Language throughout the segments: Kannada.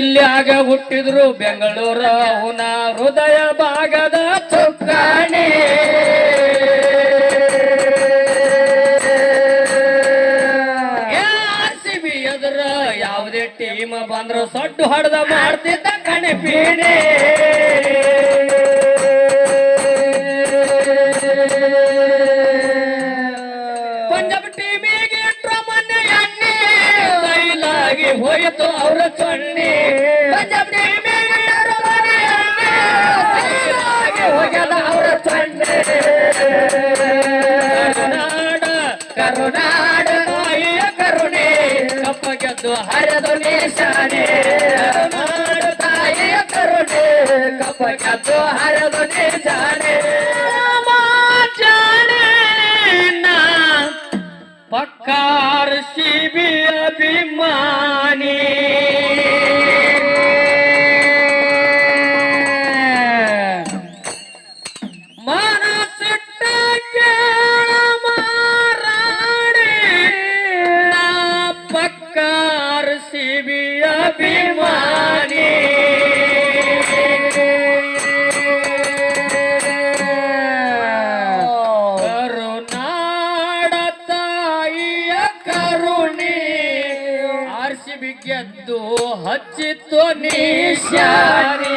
ಇಲ್ಲಾಗ ಹುಟ್ಟಿದ್ರು ಬೆಂಗಳೂರ ಹುನ ಹೃದಯ ಭಾಗದ ಚುಕ್ಕಾಣಿ. ಸಿಬಿ ಎದುರ ಯಾವುದೇ ಟೀಮ್ ಬಂದ್ರು ಸೊಡ್ಡು ಹೊಡೆದ ಮಾಡ್ತಿದ್ದ ಕಣೆ ಪೀಣೆ. ಪಂಜಾಬ್ ಟೀಮಿಗೆ ಮೊನ್ನೆ ಎಣ್ಣೆ. ಹೋಯಿತು ಅವರ ಹರಿದು ನಿಶಾನೆ ಕರುನಾಡ ತಾಯಿಯ ಕರುಣೆ ಕಪ್ಪ ನಿಶಾನಿ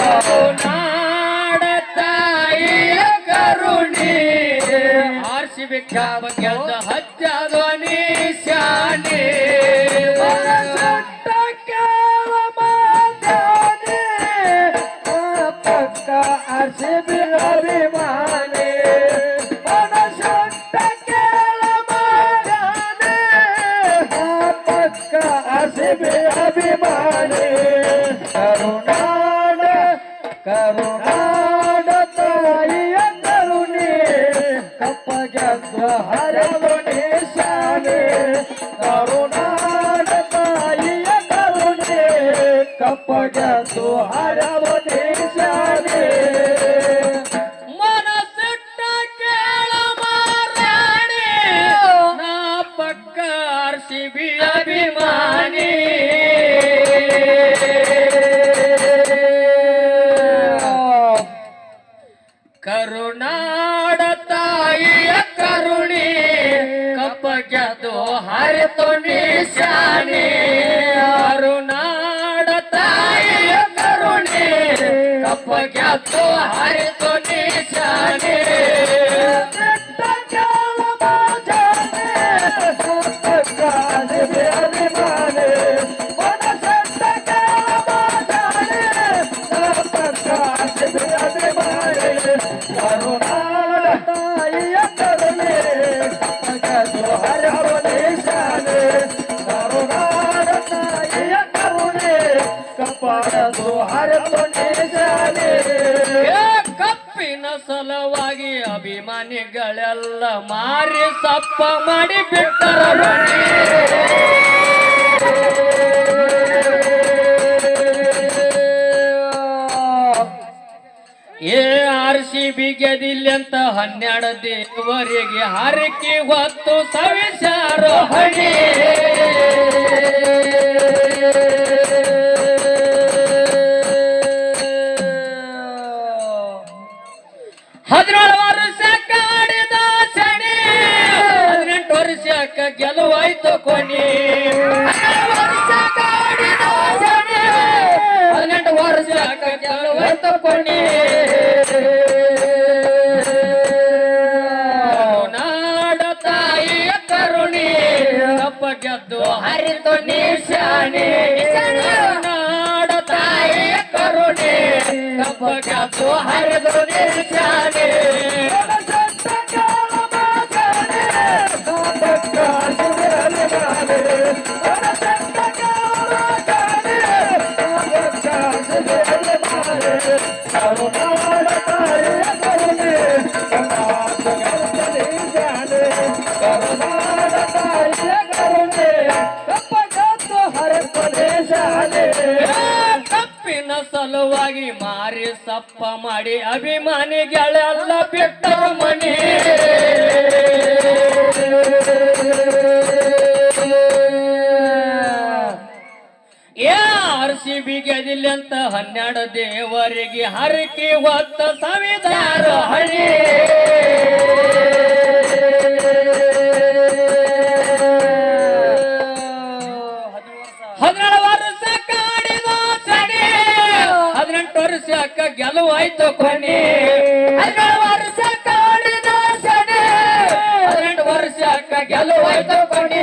ಕರುನಾಡ ತಾಯಿಯ ಕರುಣಿ. ಆರ್ಸಿ ಗೆದ್ದು ಹಚ್ಚದು ನಿಶಾನಿ ಪಕ್ಕ ನಿಶಾನೆ ಕರುನಾಡ ತಾಯಿಯ ಕರುಣೆ ಕಪ್ಪಗೆದ್ದು ಹರವು ನಿಶಾನಿ ಅರುಣಾಡ ತಾಯಿಯ ಕರುಣಿ ಕಪ್ಪಗೆದು ಹರಿತು ಕಪ್ಪಿನ ಸಲುವಾಗಿ ಅಭಿಮಾನಿಗಳೆಲ್ಲ ಮಾರಿ ಸಪ್ಪ ಮಾಡಿ ಬಿಟ್ಟರ. ಏ ಆರ್ ಸಿ ಬಿ ಗೆದಿಲ್ಲ ಅಂತ ಹನ್ನೆರಡು ದೇವರಿಗೆ ಹರಕೆ ಹೊತ್ತು ಸವಿಸಾರೋ ವರ್ಷಕ್ಕ ಗೆಲುವಾಯ್ತು ಕೊನಿ. ಹದಿನೆಂಟು ವರ್ಷಕ್ಕ ಗೆಲುವಾಯ್ತು ಕೊನಿ. ನಾಡ ತಾಯಿಯ ಕರುಣಿ ತಪ್ಪ ಗೆದ್ದು ಹರಿತು ನಿಶಾನೆ. ನಾಡ ತಾಯಿಯ ಕರುಣಿ ತಪ್ಪ ಗೆದ್ದು ಹರಿದು ನಿಶಾನೆ. ಮಾರಿ ಸಪ್ಪ ಮಾಡಿ ಅಭಿಮಾನಿಗಳೆಲ್ಲ ಬಿಟ್ಟರು ಮನೆ. ಸಿ ಆರ್ಸಿ ಬಿಗೆದಿಲ್ಲ ಅಂತ ಹನ್ನೆರಡು ದೇವರಿಗೆ ಹರಕೆ ಹೊತ್ತ ಸವಿದಾರ ಹಣಿ. ಗೆಲುವಾಯ್ತು ಕೊನೆ ಹದಿನೇಳು ವರ್ಷ ಕಾಡಿದ ಸಣಿ ಹದಿನೆಂಟು ವರ್ಷಕ್ಕ ಗೆಲುವಾಯ್ತು ಕೊನೆ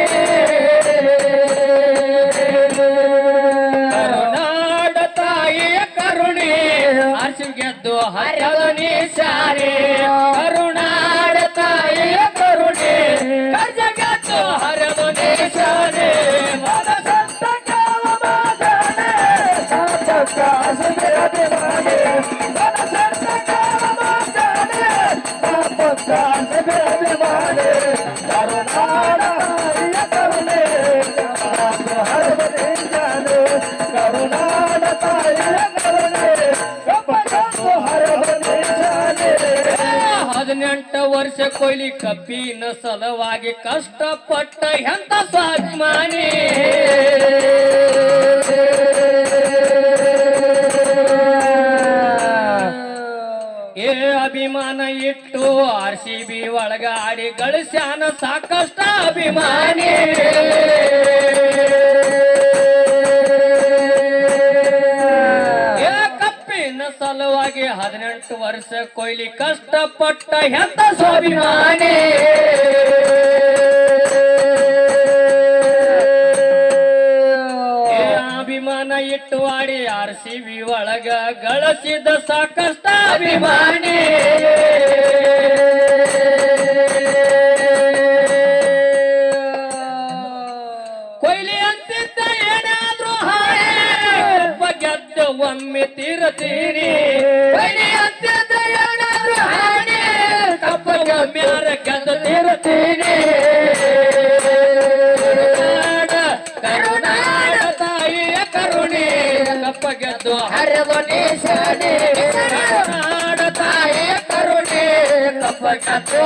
ವರ್ಷ ಕೊಯ್ಲಿ ಕಬ್ಬಿನ ಸಲುವಾಗಿ ಕಷ್ಟಪಟ್ಟ ಎಂತ ಸ್ವಾಭಿಮಾನಿ? ಒಳಗಾಡಿ ಗಳಿಸ್ಯಾನ ಸಾಕಷ್ಟು ಅಭಿಮಾನಿ. ಕಪ್ಪಿನ ಸಲುವಾಗಿ ಹದಿನೆಂಟು ವರ್ಷ ಕೊಯ್ಲಿ ಕಷ್ಟಪಟ್ಟ ಹೆತ್ತ ಸ್ವಾಭಿಮಾನಿ. ಅಭಿಮಾನ ಇಟ್ಟು ಆಡಿ ಆರ್ ಸಿ ಬಿ ಒಳಗ ಗಳಿಸಿದ ಸಾಕಷ್ಟ ಅಭಿಮಾನಿ. ಒಮ್ಮೆ ತೀರತೀರಿ. ಕಪ್ಪ ಒಮ್ಮೆ ಗೆದ್ದು ತೀರತೀರಿ. ಕರುನಾಡ ತಾಯಿಯ ಕರುಣೆ. ಕಪ್ಪ ಗೆದ್ದು ಹರಿದು ನೀಶಾನೆ. ತಾಯಿಯ ಕರುಣೆ. ಕಪ್ಪ ಗೆದ್ದು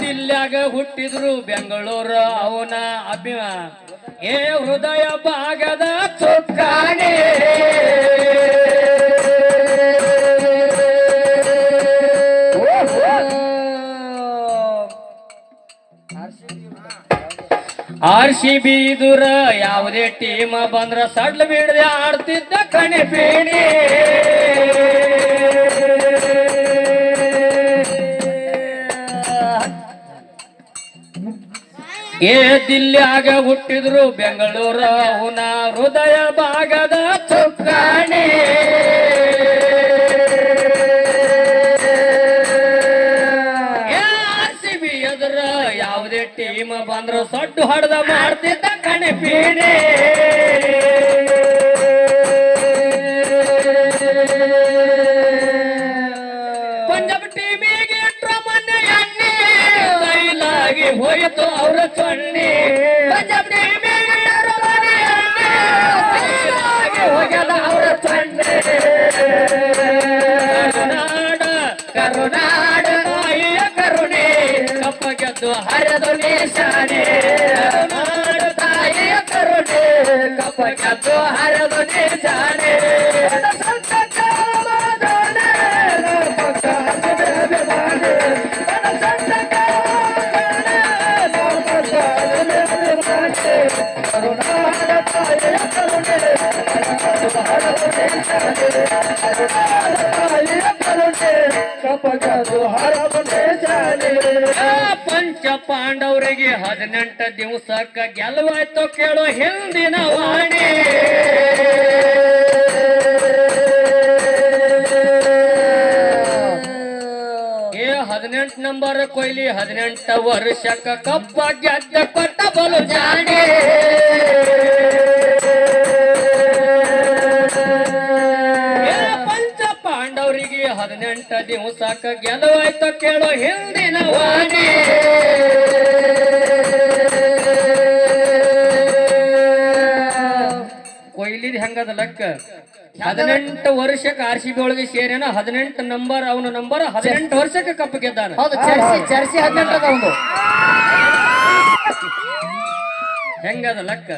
ದಿಲ್ಲಾಗ ಹುಟ್ಟಿದ್ರು ಬೆಂಗಳೂರು ಅವನ ಅಭಿಮಾನ. ಏ ಹೃದಯ ಭಾಗದ ಆರ್ ಬೀದುರ ದುರ ಯಾವುದೇ ಟೀಮ್ ಬಂದ್ರ ಸಡ್ಲ ಬಿಡದೆ ಆಡ್ತಿದ್ದ ಕಣೆ ಬೇಡಿ ಏ ದಿಲ್ಲಿಯಾಗ ಹುಟ್ಟಿದ್ರು ಬೆಂಗಳೂರ ಹುನ ಹೃದಯ ಭಾಗದ ಚುಕ್ಕಾಣಿ. ಹೊಡೆದ ಮಾಡ್ತಿದ್ದ ಕಣೆ ಪೀಡೆ. ಪಂಜಾಬ್ ಟಿವಿಗೆ ಇಟ್ರ ಮೊನ್ನೆ ಎಣ್ಣೆ. ಬಯಲಾಗಿ ಹೋಯಿತು ಅವರ ಚೊಣ್ಣೆ ಪಂಜಾಬ್ ಎಣ್ಣೆ. ಬಯಲಾಗಿ ಹೋಗ್ಯದ ಅವರ ಚೊಣ್ಣೆ ಕರುನಾಡ ಕರುನಾಡ. ಹರಿದು ನಿಶಾನೆ ಕರುನಾಡ ತಾಯಿಯ ಕರುಣೆ ಕಪ್ಪ ಗೆದ್ದು ಹರಿದು ನಿಶಾನೆ ಸಂತ ಕಾಲ ಮಾತಾನೆ ನಾಪತ್ತ ಹಸಿರದೆ ಮಾಡೆ ಮನ ಸಂತ ಕಾಲ ನಾಪತ್ತ ಹಸಿರದೆ ಮಾಡೆ ಕರುಣಾಡ ತಾಯಿಯ ಕರುಣೆ ಕಪ್ಪು ಹರಬದೆ ಜಾನೆ ಕರುಣಾಡ ತಾಯಿಯ ಕರುಣೆ ಕಪ್ಪು ಪಾಂಡವರಿಗೆ ಹದಿನೆಂಟು ದಿವಸಕ್ಕ ಗೆಲ್ವಾಯ್ತು ಕೇಳೋ ಹಿಂದಿನ ವಾಣಿ. ಏ ಹದಿನೆಂಟು ನಂಬರ್ ಕೊಯ್ಲಿ ಹದಿನೆಂಟು ವರ್ಷಕ್ಕ ಕಪ್ಪ ಗೆದ್ದ ಕೊಟ್ಟ ಬಲು ಜಾಣಿ. ಹದಿನೆಂಟ ದಿವಸಕ್ಕ ಗೆಲುವಾಯ್ತ ಕೇಳೋ ಹಿಂದಿನ ವಾಣಿ. ಕೊಯ್ಲಿದ್ ಹೆಂಗದ ಲೆಕ್ಕ? ಹದಿನೆಂಟು ವರ್ಷಕ್ಕೆ ಆರ್ ಸಿ ಸೇರೇನ ಹದಿನೆಂಟು ನಂಬರ್ ಅವನ ನಂಬರ್ ಹದಿನೆಂಟು ವರ್ಷಕ್ಕೆ ಕಪ್ಪ ಗೆದ್ದಾನ. ಚರ್ಸಿ ಹೆಂಗದ ಲೆಕ್ಕ.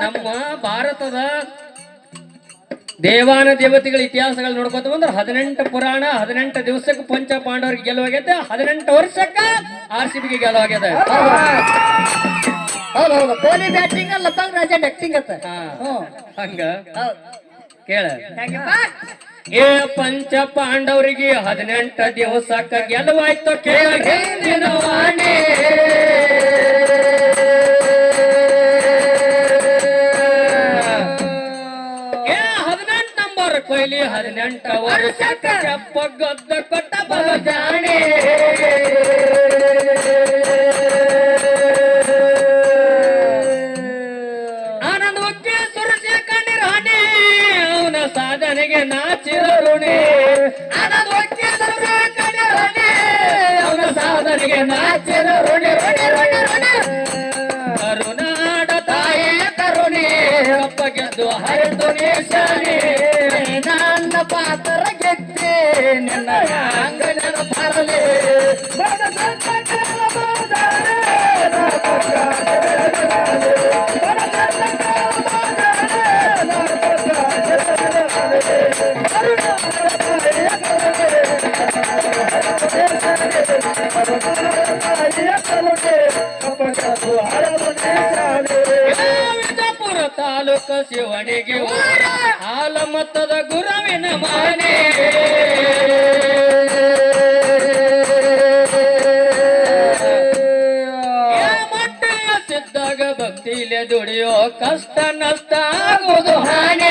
ನಮ್ಮ ಭಾರತದ ದೇವಾನ ದೇವತೆಗಳ ಇತಿಹಾಸಗಳು ನೋಡ್ಕೋತ ಬಂದ್ರೆ ಹದಿನೆಂಟು ಪುರಾಣ ಹದಿನೆಂಟು ದಿವಸಕ್ಕೆ ಪಂಚ ಪಾಂಡವರಿಗೆ ಗೆಲುವಾಗೈತೆ ಹದಿನೆಂಟು ವರ್ಷಕ್ಕ ಆರ್ ಸಿ ಬಿಗೆ ಗೆಲುವಾಗ್ಯದ ಹೌದು ಹೌದು. ಕೊಹ್ಲಿ ಬ್ಯಾಟಿಂಗ್ ಲತಾಂಗ್ ರಾಜ ಆಕ್ಟಿಂಗ್ ಅತ್ತ. ಹಾ. ಹ್ಮ್ ಹಂಗ? ಹೌದು. ಕೇಳ. ಏ ಪಂಚ ಪಾಂಡವರಿಗೆ ಹದಿನೆಂಟ ದಿವಸಕ್ಕ ಗೆಲುವಾಯ್ತು ಕೇಳ ಹದಿನೆಂಟು ನಂಬರ್ ಕೊಯ್ಲಿ ಹದಿನೆಂಟ ವರ್ಷಕ್ಕ ಗದ್ದ ಕೊಟ್ಟ ಬಲ ಜಾಣಿ ಆನಂದ ಒಕ್ಕಿ ಸುರಸಿ ಕಣ್ಣೀರ್ ಹನಿ ಅವನ ಸಾಧನೆಗೆ ನಾಚಿದ ಋಣಿ ಆನಂದ ಒಕ್ಕಿ ಸುರಸಿ ಕಣ್ಣೀರ್ ಹನಿ ಅವನ ಸಾಧನೆಗೆ ನಾಚಿದ ಋಣಿ ಋಣಿ ಋಣಿ ಋಣಿ ಕರುನಾಡ ತಾಯಿಯ ಕರುಣೆ. ಕಪ್ಪ ಗೆದ್ದು ಹರಿದು ನೀ ನನ್ನ ಪಾತ್ರ ಗೆದ್ದೆ ನಿನ್ನ ಅಂಗನ ಬರಲಿ ವಿಜಯಪುರ ತಾಲೂಕ ಶಿವಣಿಗೆ ಹಾಲ ಹಾಲಮತ್ತದ ಗುರುವಿನ ಮನೆ. ಸಿದ್ದಾಗ ಭಕ್ತಿಲೆ ದುಡಿಯೋ ಕಷ್ಟ ನಷ್ಟ ಆಗುವುದು ಹಾನಿ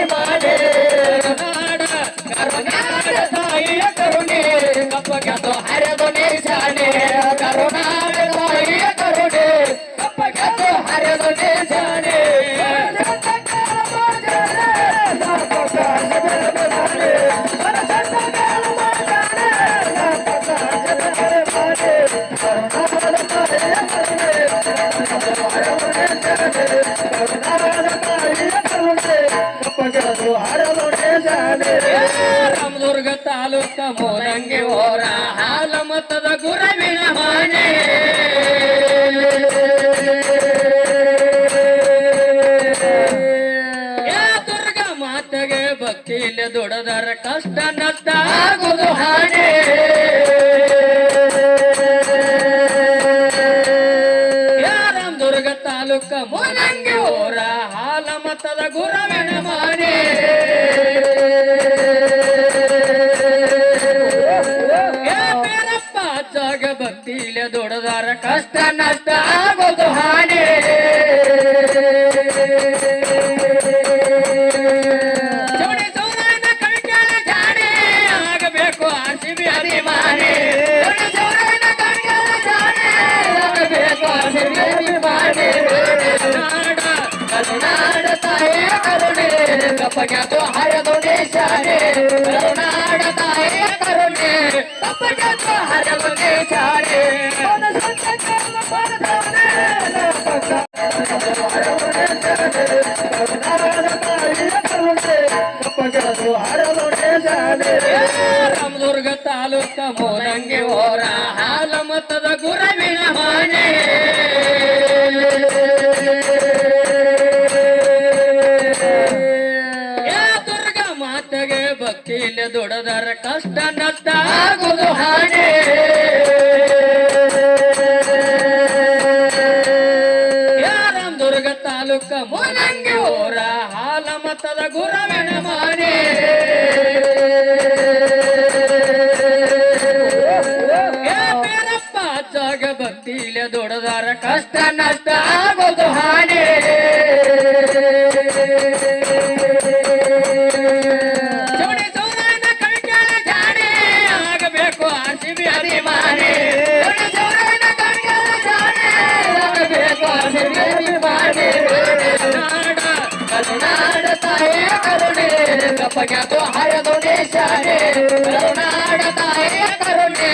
ತಾಲೂಕ ಹೋರ ಹಾಲ ಮತದ ಗುರವಿನ ಮನೆ. ದುರ್ಗ ಮಾತೆಗೆ ಭಕ್ತಿಲೆ ದುಡದರ ಕಷ್ಟ ನಷ್ಟ ಆಗುದು ಹಾನಿ ಏ ರಾಮದುರ್ಗ ತಾಲೂಕ ಮೂಲಂಗಿ ಹೋರ ಹಾಲಮತದ ಗುರವಿನ ಮನೆ. ಕಷ್ಟ ನಷ್ಟ ಆಗೋದು ಹಾನಿ ಕಪ್ಪಗ್ಯಾತು ಹರಿದು ನಿಶಾನೆ ಕರುನಾಡ ತಾಯಿ ಕರುಣೆ. ಕಪ್ಪಗ್ಯಾತು ಹರಿದು ನಿಶಾನೆ ರಾಮದುರ್ಗ ತಾಲೂಕ ಮೂಲಂಗಿ ಹೋರ ಹಾಲಮತದ ಗುರವಿನ ಮನೆ. ದುಡಿಲೆ ದುಡದರ ಕಷ್ಟ ನದ್ದಾಗುದು ಹಾಗೆ. ದುರ್ಗ ತಾಲೂಕ ಮುನಂಗಿ ಓರ ಹಾಲ ಮತದ ಗುರವೆಣ ಮಾನೆ. ಭಕ್ತಿ ಇಲ್ಲ ದುಡದಾರ ಕಷ್ಟ ನಷ್ಟ ಆಗೋದು ಹಾಗೆ. तपक्यातो हाय दोने शारे करुणाडताय करुणे?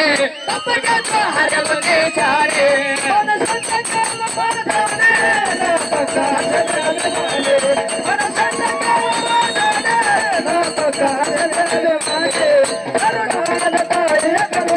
तपक्यातो हाय दोने शारे मन संत कर्म पर धावने तपक्यात धावने मन संत करुणे?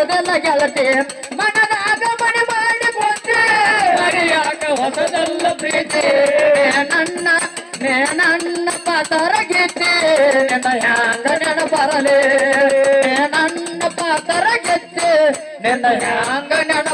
ಹೊಸದಲ್ಲ ಗೆಳತಿ. ಮನದಾಗ ಮನೆ ಬಂದೆ. ಮರೆಯಾಗ ಹೊಸದಲ್ಲ ಪ್ರೀತಿ. ನನ್ನ ನೇ ನನ್ನ ಪಾತರ ಗೆದ್ದೆ ನಿನ್ನ ಹ್ಯಾಂಗ ನೆನ ಬರಲಿ ನನ್ನ ಪಾತರ ಗೆದ್ದೆ ನಿನ್ನ ಹ್ಯಾಂಗ ನೆನ